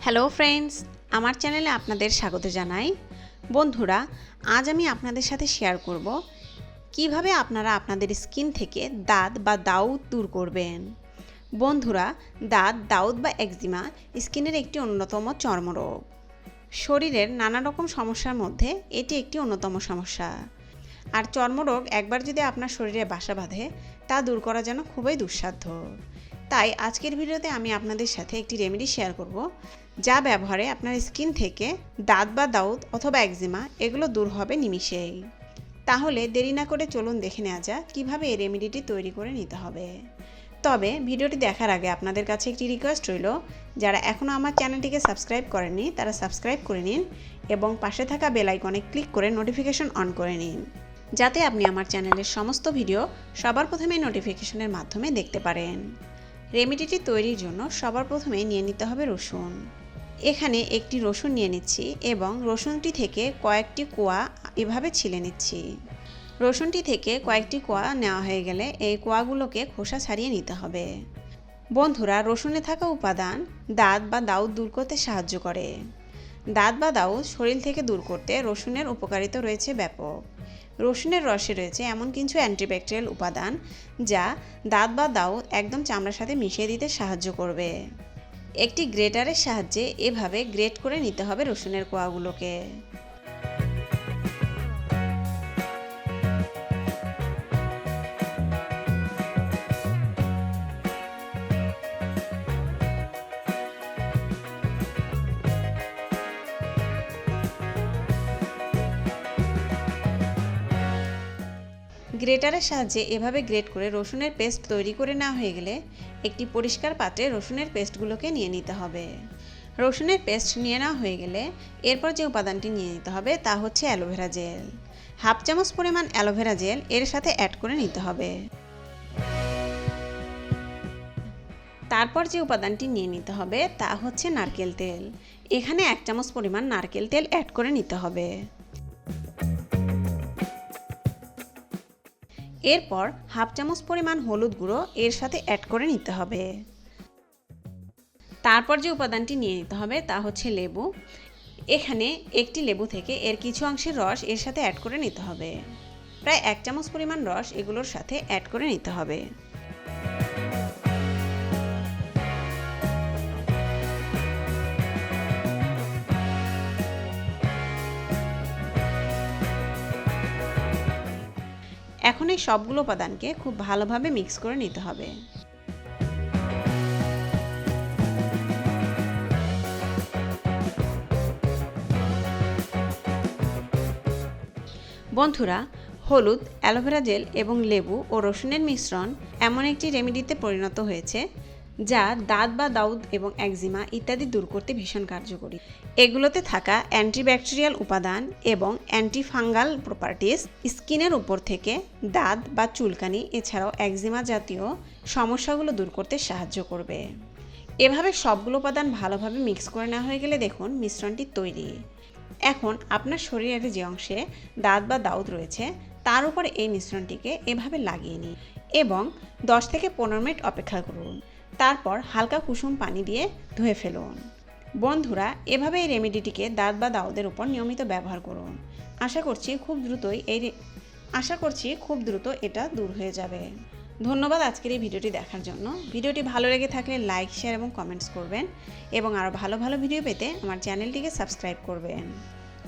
Hello friends আমার চ্যানেলে আপনাদের স্বাগত জানাই। বন্ধুরা, আজ আমি আপনাদের সাথে শেয়ার করব কীভাবে আপনারা আপনাদের স্কিন থেকে দাঁত বা দাউদ দূর করবেন। বন্ধুরা, দাঁত, দাউদ বা একজিমা স্কিনের একটি অন্যতম চর্মরোগ। শরীরের নানা রকম সমস্যার মধ্যে এটি একটি অন্যতম সমস্যা। আর চর্মরোগ একবার যদি আপনার শরীরে বাসা বাঁধে, তা দূর করা যেন খুবই দুঃসাধ্য। তাই আজকের ভিডিওতে আমি আপনাদের সাথে একটি রেমেডি শেয়ার করব, যা ব্যবহারে আপনার স্কিন থেকে দাঁত বা দাউদ অথবা একজিমা এগুলো দূর হবে নিমিষেই। তাহলে দেরি না করে চলুন দেখে নেওয়া যাক কীভাবে এই রেমেডিটি তৈরি করে নিতে হবে। তবে ভিডিওটি দেখার আগে আপনাদের কাছে একটি রিকোয়েস্ট রইল, যারা এখনও আমার চ্যানেলটিকে সাবস্ক্রাইব করেননি তারা সাবস্ক্রাইব করে নিন এবং পাশে থাকা বেল আইকনে ক্লিক করে নোটিফিকেশন অন করে নিন, যাতে আপনি আমার চ্যানেলের সমস্ত ভিডিও সবার প্রথমে নোটিফিকেশনের মাধ্যমে দেখতে পারেন। রেমেডিটি তৈরির জন্য সবার প্রথমে নিয়ে নিতে হবে রসুন। এখানে একটি রসুন নিয়ে নিচ্ছি এবং রসুনটি থেকে কয়েকটি কোয়া এভাবে ছিলে নিচ্ছি। রসুনটি থেকে কয়েকটি কোয়া নেওয়া হয়ে গেলে এই কোয়াগুলোকে খোসা ছাড়িয়ে নিতে হবে। বন্ধুরা, রসুনে থাকা উপাদান দাঁত বা দাউদ দূর করতে সাহায্য করে। দাঁত বা দাউদ শরীর থেকে দূর করতে রসুনের উপকারিতা রয়েছে ব্যাপক। রসুনের রসে রয়েছে এমন কিছু অ্যান্টিব্যাকটেরিয়াল উপাদান যা দাঁত বা দাউদ একদম চামড়ার সাথে মিশিয়ে দিতে সাহায্য করবে। একটি গ্রেটারের সাহায্যে এভাবে গ্রেট করে নিতে হবে রসুনের কোয়াগুলোকে। গ্রেটারের সাহায্যে এভাবে গ্রেট করে রসুনের পেস্ট তৈরি করে নেওয়া হয়ে গেলে একটি পরিষ্কার পাত্রে রসুনের পেস্টগুলোকে নিয়ে নিতে হবে। রসুনের পেস্ট নিয়ে নেওয়া হয়ে গেলে এরপর যে উপাদানটি নিয়ে নিতে হবে তা হচ্ছে অ্যালোভেরা জেল। হাফ চামচ পরিমাণ অ্যালোভেরা জেল এর সাথে অ্যাড করে নিতে হবে। তারপর যে উপাদানটি নিয়ে নিতে হবে তা হচ্ছে নারকেল তেল। এখানে এক চামচ পরিমাণ নারকেল তেল অ্যাড করে নিতে হবে। এরপর হাফ চামচ পরিমাণ হলুদ গুঁড়ো এর সাথে অ্যাড করে নিতে হবে। তারপর যে উপাদানটি নিয়ে নিতে হবে তা হচ্ছে লেবু। এখানে একটি লেবু থেকে এর কিছু অংশের রস এর সাথে অ্যাড করে নিতে হবে। প্রায় এক চামচ পরিমাণ রস এগুলোর সাথে অ্যাড করে নিতে হবে। এখন এই সবগুলো উপাদানকে খুব ভালোভাবে মিক্স করে নিতে হবে। বন্ধুরা, হলুদ, অ্যালোভেরা জেল এবং লেবু ও রসুনের মিশ্রণ এমন একটি রেমিডিতে পরিণত হয়েছে যা দাঁত বা দাউদ এবং একজিমা ইত্যাদি দূর করতে ভীষণ কার্যকরী। এগুলোতে থাকা অ্যান্টিব্যাকটেরিয়াল উপাদান এবং অ্যান্টিফাঙ্গাল প্রপার্টিস স্কিনের উপর থেকে দাঁত বা চুলকানি, এছাড়াও একজিমা জাতীয় সমস্যাগুলো দূর করতে সাহায্য করবে। এভাবে সবগুলো উপাদান ভালোভাবে মিক্স করে নেওয়া হয়ে গেলে দেখুন মিশ্রণটি তৈরি। এখন আপনার শরীরের যে অংশে দাঁত বা দাউদ রয়েছে, তার উপর এই মিশ্রণটিকে এভাবে লাগিয়ে নিন এবং 10 থেকে পনেরো মিনিট অপেক্ষা করুন। তারপর হালকা কুসুম পানি দিয়ে ধুয়ে ফেলুন। বন্ধুরা এভাবে এই রেমেডিটিকে দাঁত বা দাউদের উপর নিয়মিত ব্যবহার করুন। আশা করছি খুব দ্রুতই এই আশা করছি খুব দ্রুত এটা দূর হয়ে যাবে। ধন্যবাদ আজকের এই ভিডিওটি দেখার জন্য। ভিডিওটি ভালো লেগে থাকলে লাইক, শেয়ার এবং কমেন্টস করবেন এবং আরও ভালো ভালো ভিডিও পেতে আমার চ্যানেলটিকে সাবস্ক্রাইব করবেন।